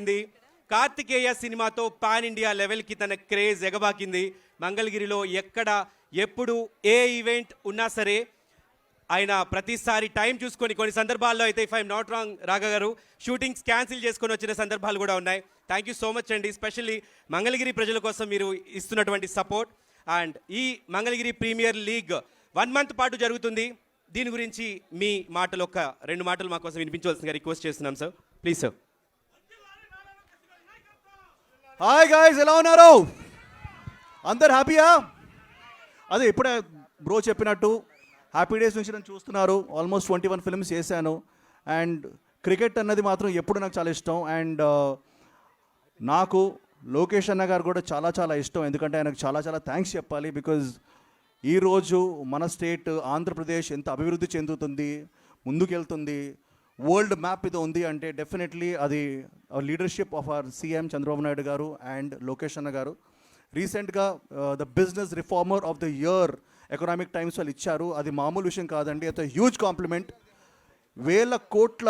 అయింది కార్తికేయ సినిమాతో pan India లెవెల్కి తన క్రేజ్ ఎగబాకింది. మంగళగిరిలో ఎక్కడ ఎప్పుడు ఏ ఈవెంట్ ఉన్నా సరే ఆయన ప్రతిసారి టైం చూసుకొని కొన్ని సందర్భాల్లో అయితే ఇఫ్ ఐఎమ్ నాట్ రాంగ్ రాగా గారు షూటింగ్స్ క్యాన్సిల్ చేసుకొని వచ్చిన సందర్భాలు కూడా ఉన్నాయి. థ్యాంక్ యూ సో మచ్ అండి. స్పెషల్లీ మంగళగిరి ప్రజల కోసం మీరు ఇస్తున్నటువంటి సపోర్ట్ అండ్ ఈ Mangalagiri premier league one month పాటు జరుగుతుంది. దీని గురించి మీ మాటలు ఒక రెండు మాటలు మా కోసం వినిపించవలసిందిగా రిక్వెస్ట్ చేస్తున్నాం sir please sir hi guys ఎలా ఉన్నారు? అందరు హ్యాపీయా అదే ఇప్పుడే బ్రో చెప్పినట్టు హ్యాపీ డేస్ నుంచి నేను చూస్తున్నారు. ఆల్మోస్ట్ ట్వంటీ వన్ ఫిల్మ్స్ చేశాను. అండ్ క్రికెట్ అన్నది మాత్రం ఎప్పుడు నాకు చాలా ఇష్టం. అండ్ uh, నాకు లోకేష్ అన్న గారు కూడా చాలా చాలా ఇష్టం. ఎందుకంటే ఆయనకు చాలా చాలా థ్యాంక్స్ చెప్పాలి. బికాజ్ ఈరోజు మన స్టేట్ ఆంధ్రప్రదేశ్ ఎంత అభివృద్ధి చెందుతుంది ముందుకెళ్తుంది. వరల్డ్ మ్యాప్ ఇది ఉంది అంటే డెఫినెట్లీ అది leadership of our CM Chandrababu Naidu garu and Lokesh anna garu. రీసెంట్గా the business reformer of the year Economic Times వాళ్ళు ఇచ్చారు. అది మామూలు విషయం కాదండి. అది హ్యూజ్ కాంప్లిమెంట్ వేల కోట్ల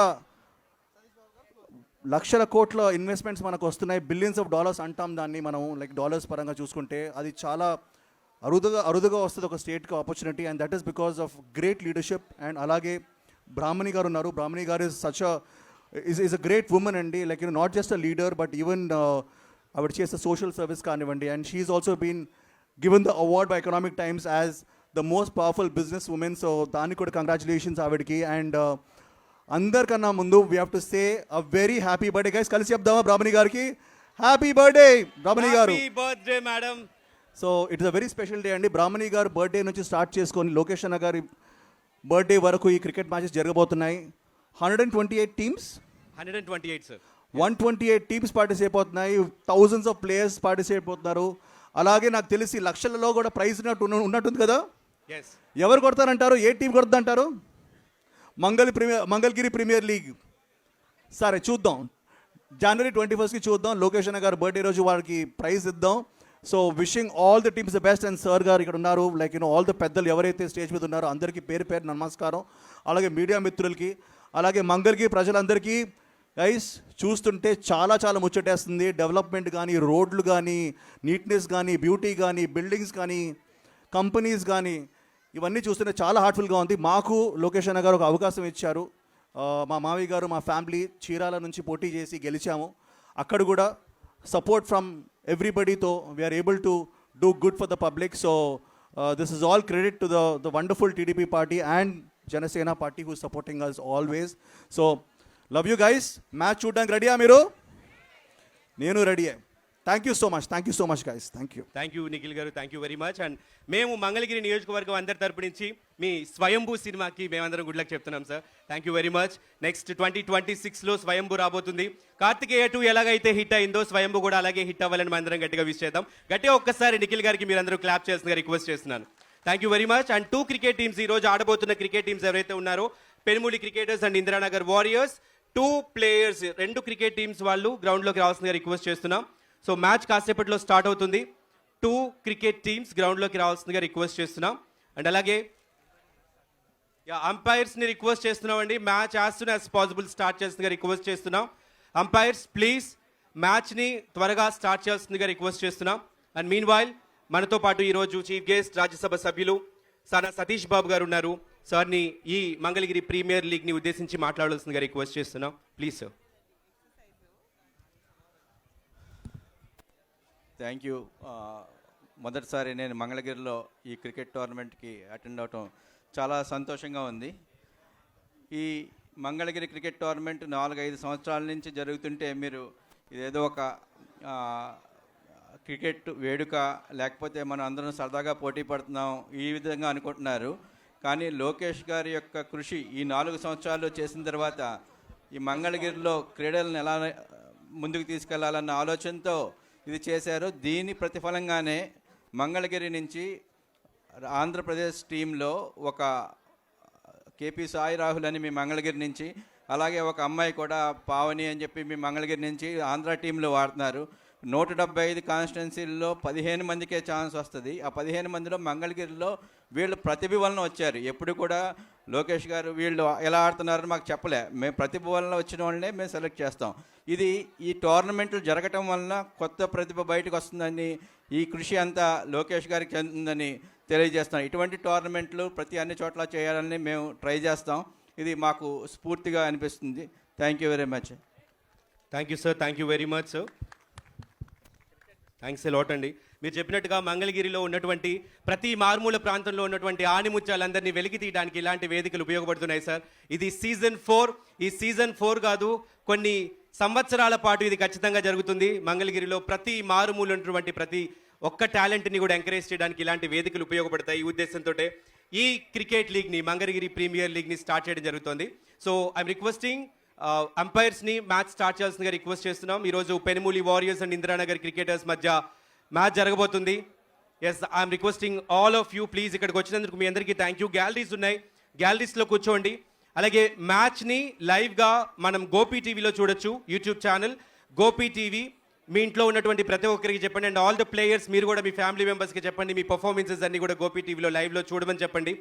లక్షల కోట్ల ఇన్వెస్ట్మెంట్స్ మనకు వస్తున్నాయి. బిలియన్స్ ఆఫ్ డాలర్స్ అంటాం దాన్ని మనం లైక్ డాలర్స్ పరంగా చూసుకుంటే. అది చాలా అరుదుగా అరుదుగా వస్తుంది ఒక స్టేట్కి opportunity and that is because of great leadership and అలాగే బ్రాహ్మణి గారు ఉన్నారు. Brahmani garu is such is is a great women అండి. Like you not just a leader but even ఆవిడ చేసే సోషల్ సర్వీస్ కానివ్వండి. And she's also been given the award by Economic Times as the most powerful business women so దానికి కూడా congratulations ఆవిడకి. And అందరికన్నా ముందు we have to say a very happy birthday guys కలిసి చెప్దామా బ్రాహ్మణి గారికి? Happy birthday Brahmani garu. Birthday madam so it's a very special day అండి. Brahmani garu birthday నుంచి స్టార్ట్ చేసుకొని లోకేష్ అన్న గారి బర్త్డే వరకు ఈ క్రికెట్ మ్యాచెస్ జరగబోతున్నాయి. Hundred and twenty eight teams? Hundred and twenty eight sir one twenty eight teams participate అవుతున్నాయి. Thousands of players participate అవుతున్నారు. అలాగే నాకు తెలిసి లక్షలలో కూడా ప్రైజ్ ఉన్నట్టు ఉన్న- ఉన్నట్టుంది కదా? ఎవరు కొడతారంటారు? ఏ టీం కొడుతుందంటారు మంగళ ప్రీమియర్ మంగళగిరి ప్రీమియర్ లీగ్. సరే చూద్దాం. జనవరి ట్వంటీ ఫస్ట్కి చూద్దాం. లోకేష్ అన్న గారు బర్త్డే రోజు వారికి ప్రైజ్ ఇద్దాం. So wishing all the teams the best and sir garu ఇక్కడ ఉన్నారు. లైక్ యూనో ఆల్ ద పెద్దలు ఎవరైతే స్టేజ్ మీద ఉన్నారో అందరికీ పేరు పేరు నమస్కారం. అలాగే మీడియా మిత్రులకి అలాగే మంగళకి ప్రజలందరికీ గైస్ చూస్తుంటే చాలా చాలా ముచ్చటేస్తుంది. డెవలప్మెంట్ కానీ రోడ్లు కానీ నీట్నెస్ కానీ బ్యూటీ కానీ బిల్డింగ్స్ కానీ కంపెనీస్ కానీ ఇవన్నీ చూస్తుంటే చాలా హార్ట్ఫుల్గా ఉంది. మాకు లోకేష్ అన్న గారు ఒక అవకాశం ఇచ్చారు. మా మావి గారు మా ఫ్యామిలీ చీరాల నుంచి పోటీ చేసి గెలిచాము. అక్కడ కూడా support from ఎవ్రీబడీతో we're able to do good for the public so this is all credit to the the wonderful TDP party and Janasena party who supporting us always so love you guys match చూడడానికి రెడీయా మీరు? నేను రెడీయే thank you so much thank you so much guys thank you thank you Nikhil garu. Thank you very much and మేము మంగళగిరి నియోజకవర్గం అందరి తరపు నుంచి మీ స్వయంభూ సినిమాకి మేమందరం గుడ్ లక్ చెప్తున్నాం sir thank you very much next twenty twenty సిక్స్లో స్వయంభూ రాబోతుంది. కార్తికేయ టూ ఎలాగైతే హిట్ అయిందో స్వయంభూ కూడా అలాగే హిట్ అవ్వాలని అందరం గట్టిగా విష్ చేద్దాం. గట్టిగా ఒక్కసారి నిఖిల్ గారికి మీరందరూ క్లాప్ చేస్తున్న రిక్వెస్ట్ చేస్తున్నాను. Thank you very much and two cricket teams ఈ రోజు ఆడబోతున్న క్రికెట్ టీమ్స్ ఎవరైతే ఉన్నారో Penumuli cricketers and Indiranagar warriors two players రెండు క్రికెట్ టీమ్స్ వాళ్ళు గ్రౌండ్లోకి రావాల్సిందిగా రిక్వెస్ట్ చేస్తున్నాం. సో మ్యాచ్ కాసేపట్లో స్టార్ట్ అవుతుంది. టూ క్రికెట్ టీమ్స్ గ్రౌండ్లోకి రావాల్సిందిగా రిక్వెస్ట్ చేస్తున్నాం. అండ్ అలాగే అంపైర్స్ని రిక్వెస్ట్ చేస్తున్నాం అండి match as soon as possible start చేస్తుందిగా request చేస్తున్నాం. అంపైర్స్ ప్లీజ్ మ్యాచ్ని త్వరగా స్టార్ట్ చేయాల్సిందిగా రిక్వెస్ట్ చేస్తున్నాం. అండ్ మీన్ వైల్ మనతో పాటు ఈరోజు చీఫ్ గెస్ట్ రాజ్యసభ సభ్యులు సానా సతీష్ బాబు గారు ఉన్నారు. సార్ని ఈ మంగళగిరి ప్రీమియర్ లీగ్ని ఉద్దేశించి మాట్లాడాల్సిందిగా రిక్వెస్ట్ చేస్తున్నాం. Please sir thank you. మొదటిసారి నేను మంగళగిరిలో ఈ క్రికెట్ టోర్నమెంట్కి అటెండ్ అవటం చాలా సంతోషంగా ఉంది. ఈ మంగళగిరి క్రికెట్ టోర్నమెంట్ నాలుగైదు సంవత్సరాల నుంచి జరుగుతుంటే మీరు ఇదేదో ఒక క్రికెట్ వేడుక లేకపోతే మనం అందరం సరదాగా పోటీ పడుతున్నాం ఈ విధంగా అనుకుంటున్నారు. కానీ లోకేష్ గారి యొక్క కృషి ఈ నాలుగు సంవత్సరాలు చేసిన తర్వాత ఈ మంగళగిరిలో క్రీడలను ఎలా ముందుకు తీసుకెళ్ళాలన్న ఆలోచనతో ఇది చేశారు. దీని ప్రతిఫలంగానే మంగళగిరి నుంచి ఆంధ్రప్రదేశ్ టీంలో ఒక కేపీ సాయి రాహుల్ అని మీ మంగళగిరి నుంచి అలాగే ఒక అమ్మాయి కూడా పావని అని చెప్పి మీ మంగళగిరి నుంచి ఆంధ్ర టీంలో వాడుతున్నారు. నూట డెబ్బై ఐదు కాన్స్టిట్యున్సీల్లో పదిహేను మందికే ఛాన్స్ వస్తుంది. ఆ పదిహేను మందిలో మంగళగిరిలో వీళ్ళు ప్రతిభ వలన వచ్చారు. ఎప్పుడు కూడా లోకేష్ గారు వీళ్ళు ఎలా ఆడుతున్నారని మాకు చెప్పలే. మేము ప్రతిభ వలన వచ్చిన వాళ్ళనే మేము సెలెక్ట్ చేస్తాం. ఇది ఈ టోర్నమెంట్లు జరగటం వలన కొత్త ప్రతిభ బయటకు వస్తుందని ఈ కృషి అంతా లోకేష్ గారికి చెందుందని తెలియజేస్తాం ఇటువంటి టోర్నమెంట్లు ప్రతి అన్ని చోట్ల చేయాలని మేము ట్రై చేస్తాం. ఇది మాకు స్ఫూర్తిగా అనిపిస్తుంది. Thank you very much thank you sir thank you very much sir thanks ఏ అండి. మీరు చెప్పినట్టుగా మంగళగిరిలో ఉన్నటువంటి ప్రతి మారుమూల ప్రాంతంలో ఉన్నటువంటి ఆణిముత్యాలందరినీ వెలికి తీయడానికి ఇలాంటి వేదికలు ఉపయోగపడుతున్నాయి సార్. ఇది సీజన్ ఫోర్ ఈ సీజన్ ఫోర్ కాదు కొన్ని సంవత్సరాల పాటు ఇది ఖచ్చితంగా జరుగుతుంది. మంగళగిరిలో ప్రతి మారుమూలు ఉన్నటువంటి ప్రతి ఒక్క టాలెంట్ని కూడా ఎంకరేజ్ చేయడానికి ఇలాంటి వేదికలు ఉపయోగపడతాయి ఈ ఉద్దేశంతో ఈ క్రికెట్ లీగ్ని మంగళగిరి ప్రీమియర్ లీగ్ని స్టార్ట్ చేయడం జరుగుతుంది. సో ఐఎమ్ రిక్వెస్టింగ్ అంపైర్స్ని మ్యాచ్ స్టార్ట్ చేయాల్సిందిగా రిక్వెస్ట్ చేస్తున్నాం. ఈరోజు Penumuli warriors and Indiranagar cricketers మధ్య మ్యాచ్ జరగబోతుంది. Yes I'm requesting all of you please ఇక్కడికి వచ్చినందుకు మీ అందరికీ థ్యాంక్ యూ గ్యాలరీస్ ఉన్నాయి. గ్యాలరీస్లో కూర్చోండి. అలాగే మ్యాచ్ని లైవ్గా మనం గోపీ టీవీలో చూడొచ్చు యూట్యూబ్ ఛానల్ గోపీ టీవీ మీ ఇంట్లో ఉన్నటువంటి ప్రతి ఒక్కరికి చెప్పండి. అండ్ ఆల్ ద ప్లేయర్స్ మీరు కూడా మీ ఫ్యామిలీ మెంబర్స్కి చెప్పండి. మీ పర్ఫార్మెన్సెస్ అన్ని కూడా గోపీ టీవీలో లైవ్లో చూడమని చెప్పండి.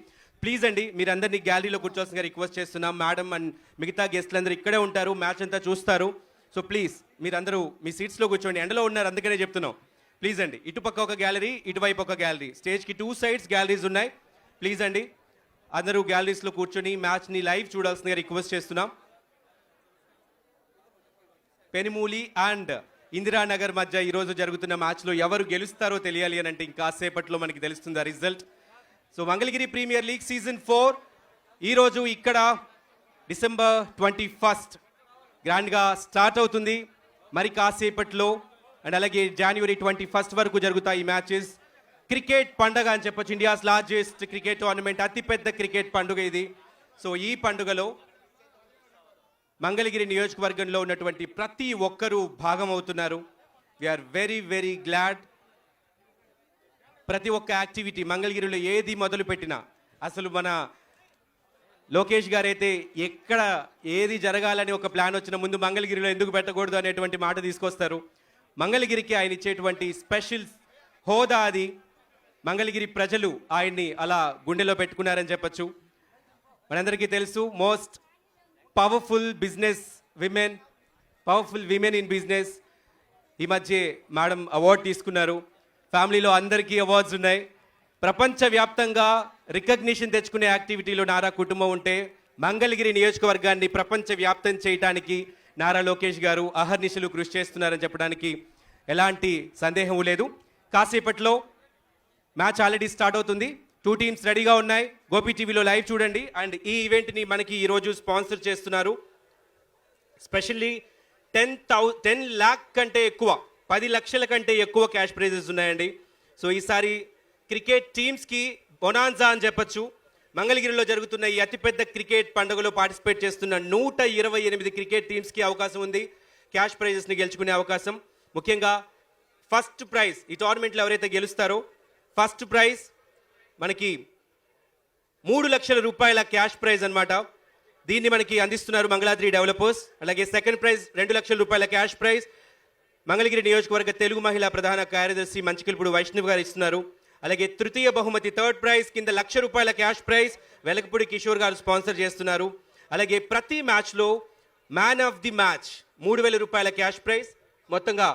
ప్లీజ్ అండి మీరు అందరినీ గ్యాలరీలో కూర్చోవాల్సిందిగా రిక్వెస్ట్ చేస్తున్నాం. మేడం అండ్ మిగతా గెస్ట్లు అందరూ ఇక్కడే ఉంటారు మ్యాచ్ అంతా చూస్తారు. సో ప్లీజ్ మీరందరూ మీ సీట్స్లో కూర్చోండి. ఎండలో ఉన్నారు అందుకనే చెప్తున్నాం. ప్లీజ్ అండి ఇటుపక్క ఒక గ్యాలరీ ఇటువైపు ఒక గ్యాలరీ స్టేజ్కి టూ సైడ్స్ గ్యాలరీస్ ఉన్నాయి. ప్లీజ్ అండి అందరూ గ్యాలరీస్లో కూర్చొని మ్యాచ్ని లైవ్ చూడాల్సిందిగా రిక్వెస్ట్ చేస్తున్నాం. పెనుమూలి అండ్ ఇందిరానగర్ మధ్య ఈరోజు జరుగుతున్న మ్యాచ్లో ఎవరు గెలుస్తారో తెలియాలి అని అంటే ఇంకాసేపట్లో మనకి తెలుస్తుంది ఆ result so Mangalagiri premier league season four ఈరోజు ఇక్కడ డిసెంబర్ ట్వంటీ ఫస్ట్ గ్రాండ్గా స్టార్ట్ అవుతుంది. మరి కాసేపట్లో అండ్ అలాగే జనవరి ట్వంటీ ఫస్ట్ వరకు జరుగుతాయి మ్యాచెస్ క్రికెట్ పండగ అని చెప్పొచ్చు. ఇండియాస్ లార్జెస్ట్ క్రికెట్ టోర్నమెంట్ అతిపెద్ద క్రికెట్ పండుగ ఇది. సో ఈ పండుగలో మంగళగిరి నియోజకవర్గంలో ఉన్నటువంటి ప్రతి ఒక్కరూ భాగం అవుతున్నారు. వీఆర్ వెరీ వెరీ గ్లాడ్ ప్రతి ఒక్క యాక్టివిటీ మంగళగిరిలో ఏది మొదలు పెట్టినా అసలు మన లోకేష్ గారైతే ఎక్కడ ఏది జరగాలని ఒక ప్లాన్ వచ్చిన ముందు మంగళగిరిలో ఎందుకు పెట్టకూడదు అనేటువంటి మాట తీసుకొస్తారు. మంగళగిరికి ఆయన ఇచ్చేటువంటి స్పెషల్ హోదా అది. మంగళగిరి ప్రజలు ఆయన్ని అలా గుండెలో పెట్టుకున్నారని చెప్పచ్చు. మనందరికీ తెలుసు most powerful business women powerful women in business. ఈ మధ్య మేడం అవార్డు తీసుకున్నారు. ఫ్యామిలీలో అందరికీ అవార్డ్స్ ఉన్నాయి. ప్రపంచవ్యాప్తంగా రికగ్నిషన్ తెచ్చుకునే యాక్టివిటీలో నారా కుటుంబం ఉంటే మంగళగిరి నియోజకవర్గాన్ని ప్రపంచవ్యాప్తం చేయడానికి నారా లోకేష్ గారు అహర్నిశలు కృషి చేస్తున్నారని చెప్పడానికి ఎలాంటి సందేహం లేదు. కాసేపట్లో మ్యాచ్ ఆల్రెడీ స్టార్ట్ అవుతుంది. టూ టీమ్స్ రెడీగా ఉన్నాయి. గోపి టీవీలో లైవ్ చూడండి. అండ్ ఈ ఈవెంట్ని మనకి ఈరోజు స్పాన్సర్ చేస్తున్నారు. Specially ten thou ten lakh కంటే ఎక్కువ పది లక్షల కంటే ఎక్కువ క్యాష్ ప్రైజెస్ ఉన్నాయండి. సో ఈసారి క్రికెట్ టీమ్స్కి బొనాన్జా అని చెప్పొచ్చు. మంగళగిరిలో జరుగుతున్న ఈ అతిపెద్ద క్రికెట్ పండుగలో పార్టిసిపేట్ చేస్తున్న నూట ఇరవై ఎనిమిది క్రికెట్ టీమ్స్కి అవకాశం ఉంది. క్యాష్ ప్రైజెస్ని గెలుచుకునే అవకాశం. ముఖ్యంగా ఫస్ట్ ప్రైజ్ ఈ టోర్నమెంట్లో ఎవరైతే గెలుస్తారో ఫస్ట్ ప్రైజ్ మనకి మూడు లక్షల రూపాయల క్యాష్ ప్రైజ్ అన్నమాట. దీన్ని మనకి అందిస్తున్నారు మంగళాద్రి డెవలపర్స్. అలాగే సెకండ్ ప్రైజ్ రెండు లక్షల రూపాయల క్యాష్ ప్రైజ్. మంగళగిరి నియోజకవర్గ తెలుగు మహిళా ప్రధాన కార్యదర్శి మంచికిల్పుడు వైష్ణవ్ గారు ఇస్తున్నారు. అలాగే తృతీయ బహుమతి థర్డ్ ప్రైజ్ కింద లక్ష రూపాయల క్యాష్ ప్రైజ్ వెలకపూడి కిషోర్ గారు స్పాన్సర్ చేస్తున్నారు. అలాగే ప్రతి మ్యాచ్లో మ్యాన్ ఆఫ్ ది మ్యాచ్ మూడు వేల రూపాయల క్యాష్ ప్రైజ్ మొత్తంగా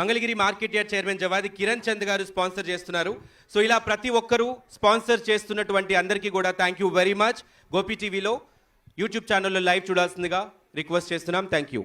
Mangalagiri market yard chairman Javadi Kiran Chand గారు స్పాన్సర్ చేస్తున్నారు. సో ఇలా ప్రతి ఒక్కరూ స్పాన్సర్ చేస్తున్నటువంటి అందరికీ కూడా thank you very much. Gopi టీవీలో యూట్యూబ్ ఛానల్లో లైవ్ చూడాల్సిందిగా రిక్వెస్ట్ చేస్తున్నాం. Thank you